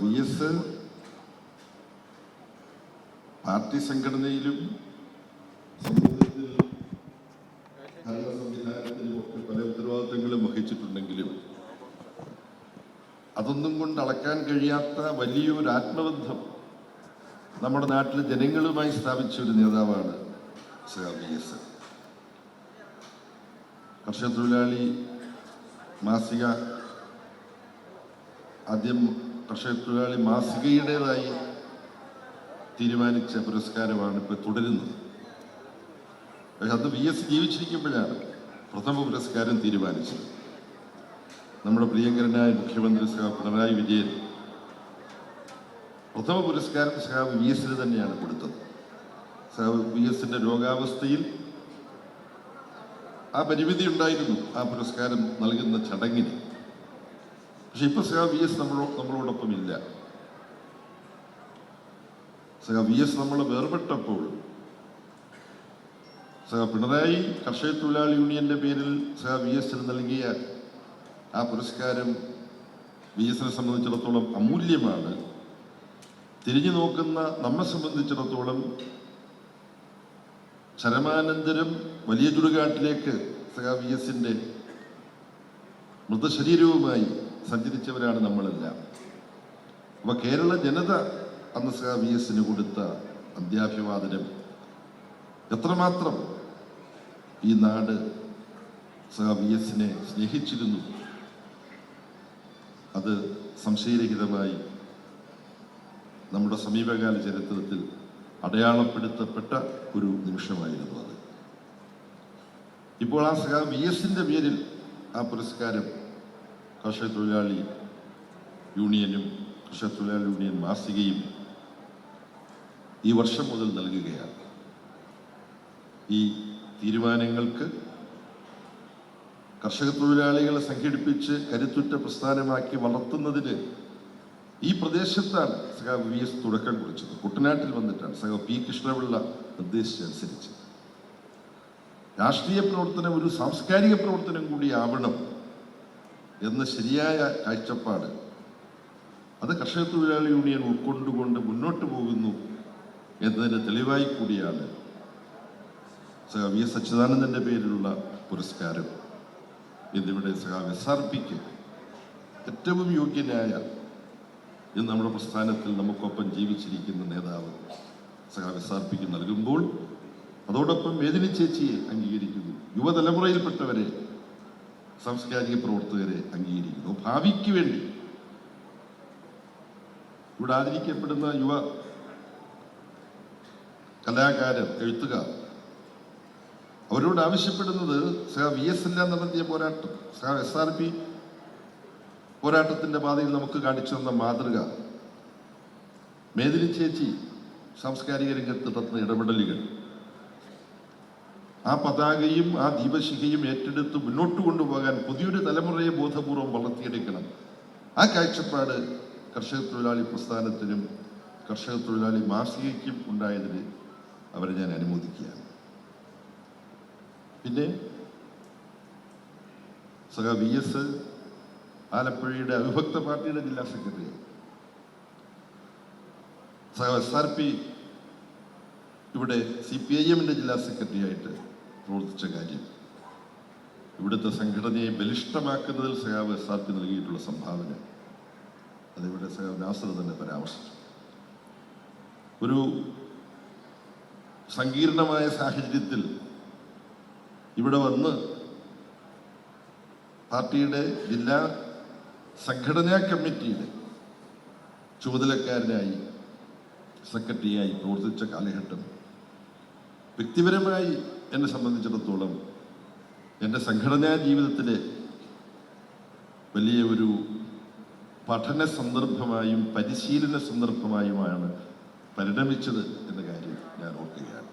V S party സംഘടനയിലും സമൂഹത്തിൽ ഭരണ സംവിധാനത്തിലും പല ഉത്തരവാദിത്തങ്ങളും വഹിച്ചിട്ടുണ്ടെങ്കിലും അതൊന്നും കൊണ്ട് അളക്കാൻ കഴിയാത്ത വലിയൊരു ആത്മബന്ധം നമ്മുടെ നാട്ടിൽ ജനങ്ങളുമായി സ്ഥാപിച്ച ഒരു നേതാവാണ് വി എസ്. കർഷക തൊഴിലാളി മാസിക ആദ്യം കർഷക തൊഴിലാളി മാസികയുടേതായി തീരുമാനിച്ച പുരസ്കാരമാണ് ഇപ്പോൾ തുടരുന്നത്. പക്ഷെ അത് വി എസ് ജീവിച്ചിരിക്കുമ്പോഴാണ് പ്രഥമ പുരസ്കാരം തീരുമാനിച്ചത്. നമ്മുടെ പ്രിയങ്കരനായ മുഖ്യമന്ത്രി സഹ പിണറായി വിജയൻ പ്രഥമ പുരസ്കാരം സഹാബ് വി എസിന് തന്നെയാണ് കൊടുത്തത്. സഹാബ് വി എസിന്റെ രോഗാവസ്ഥയിൽ ആ പരിമിതി ഉണ്ടായിരുന്നു ആ പുരസ്കാരം നൽകുന്ന ചടങ്ങിന്. പക്ഷെ ഇപ്പൊ സഹ വി എസ് നമ്മളോ നമ്മളോടൊപ്പം ഇല്ല സഹ വി എസ് നമ്മൾ വേർപെട്ടപ്പോൾ സഹ പിണറായി കർഷക തൊഴിലാളി യൂണിയന്റെ പേരിൽ സഹ വി എസിന് നൽകിയ ആ പുരസ്കാരം വി എസിനെ സംബന്ധിച്ചിടത്തോളം അമൂല്യമാണ്. തിരിഞ്ഞു നോക്കുന്ന നമ്മെ സംബന്ധിച്ചിടത്തോളം ചരമാനന്തരം വലിയ ചുടുകാട്ടിലേക്ക് സഹ വി എസിന്റെ മൃതശരീരവുമായി സഞ്ചരിച്ചവരാണ് നമ്മളെല്ലാം. അപ്പൊ കേരള ജനത അന്ന് വി എസിന് കൊടുത്ത അന്ത്യാഭിവാദനം എത്രമാത്രം ഈ നാട് വി എസിനെ സ്നേഹിച്ചിരുന്നു? അത് സംശയരഹിതമായി നമ്മുടെ സമീപകാല ചരിത്രത്തിൽ അടയാളപ്പെടുത്തപ്പെട്ട ഒരു നിമിഷമായിരുന്നു അത്. ഇപ്പോൾ ആ വി എസിന്റെ പേരിൽ ആ പുരസ്കാരം കർഷക തൊഴിലാളി യൂണിയനും കർഷക തൊഴിലാളി യൂണിയൻ മാസികയും ഈ വർഷം മുതൽ നൽകുകയാണ്. ഈ തീരുമാനങ്ങൾക്ക് കർഷക തൊഴിലാളികളെ സംഘടിപ്പിച്ച് കരുത്തുറ്റ പ്രസ്ഥാനമാക്കി വളർത്തുന്നതിന് ഈ പ്രദേശത്താണ് സഖാവ് വി എസ് തുടക്കം കുറിച്ചത്. കുട്ടനാട്ടിൽ വന്നിട്ടാണ് സഖാവ് പി കൃഷ്ണപിള്ള നിർദ്ദേശിച്ചനുസരിച്ച് രാഷ്ട്രീയ പ്രവർത്തനം ഒരു സാംസ്കാരിക പ്രവർത്തനം കൂടി ആവണം എന്ന ശരിയായ കാഴ്ചപ്പാട്. അത് കർഷക തൊഴിലാളി യൂണിയൻ ഉൾക്കൊണ്ടുകൊണ്ട് മുന്നോട്ട് പോകുന്നു എന്നതിന്റെ തെളിവായി കൂടിയാണ് സഖാ വി എസ് അച്യുതാനന്ദന്റെ പേരിലുള്ള പുരസ്കാരം. എന്നിവിടെ സഖാ എസ് ആർ പിക്ക് ഏറ്റവും യോഗ്യനായ ഇന്ന് നമ്മുടെ പ്രസ്ഥാനത്തിൽ നമുക്കൊപ്പം ജീവിച്ചിരിക്കുന്ന നേതാവ് സഖാ എസ് ആർ പിക്ക് നൽകുമ്പോൾ അതോടൊപ്പം വേദിനി ചേച്ചിയെ അംഗീകരിക്കുന്നു. യുവതലമുറയിൽപ്പെട്ടവരെ സാംസ്കാരിക പ്രവർത്തകരെ അംഗീകരിക്കുന്നു. ഭാവിക്ക് വേണ്ടി ഇവിടെ ആദരിക്കപ്പെടുന്ന യുവ കലാകാരൻ എഴുത്തുകാർ അവരോട് ആവശ്യപ്പെടുന്നത് സഹാ വി എസ് എല്ലാം നടത്തിയ പോരാട്ടം സഹാ എസ് ആർ പി പോരാട്ടത്തിന്റെ പാതയിൽ നമുക്ക് കാണിച്ചു തന്ന മാതൃക മേദിനി ചേച്ചി സാംസ്കാരിക രംഗത്ത് നടത്തുന്ന ഇടപെടലുകൾ. ആ പതാകയും ആ ദീപശിഖയും ഏറ്റെടുത്ത് മുന്നോട്ട് കൊണ്ടുപോകാൻ പുതിയൊരു തലമുറയെ ബോധപൂർവം വളർത്തിയെടുക്കണം. ആ കാഴ്ചപ്പാട് കർഷക തൊഴിലാളി പ്രസ്ഥാനത്തിനും കർഷക തൊഴിലാളി മാസികയ്ക്കും ഉണ്ടായതിന് അവരെ ഞാൻ അനുമോദിക്കുകയാണ്. പിന്നെ സഹ വി എസ് ആലപ്പുഴയുടെ അവിഭക്ത പാർട്ടിയുടെ ജില്ലാ സെക്രട്ടറി സഹ എസ് ആർ പി ഇവിടെ സി പി ഐ എമ്മിന്റെ ജില്ലാ സെക്രട്ടറി ആയിട്ട് പ്രവർത്തിച്ച കാര്യം. ഇവിടുത്തെ സംഘടനയെ ബലിഷ്ടമാക്കുന്നതിൽ സഹാബ് എസ് ആർ പി നൽകിയിട്ടുള്ള സംഭാവന. അതിവിടെ സഹാബ് നാസർ തന്നെ പരാമർശിച്ചു. ഒരു സങ്കീർണമായ സാഹചര്യത്തിൽ ഇവിടെ വന്ന് പാർട്ടിയുടെ ജില്ലാ സംഘടനാ കമ്മിറ്റിയുടെ ചുമതലക്കാരനായി സെക്രട്ടറിയായി പ്രവർത്തിച്ച കാലഘട്ടം വ്യക്തിപരമായി എന്നെ സംബന്ധിച്ചിടത്തോളം എന്റെ സംഘടനാ ജീവിതത്തിലെ വലിയ ഒരു പഠന സന്ദർഭമായും പരിശീലന സന്ദർഭമായുമാണ് പരിണമിച്ചത് എന്ന കാര്യം ഞാൻ ഓർക്കുകയാണ്.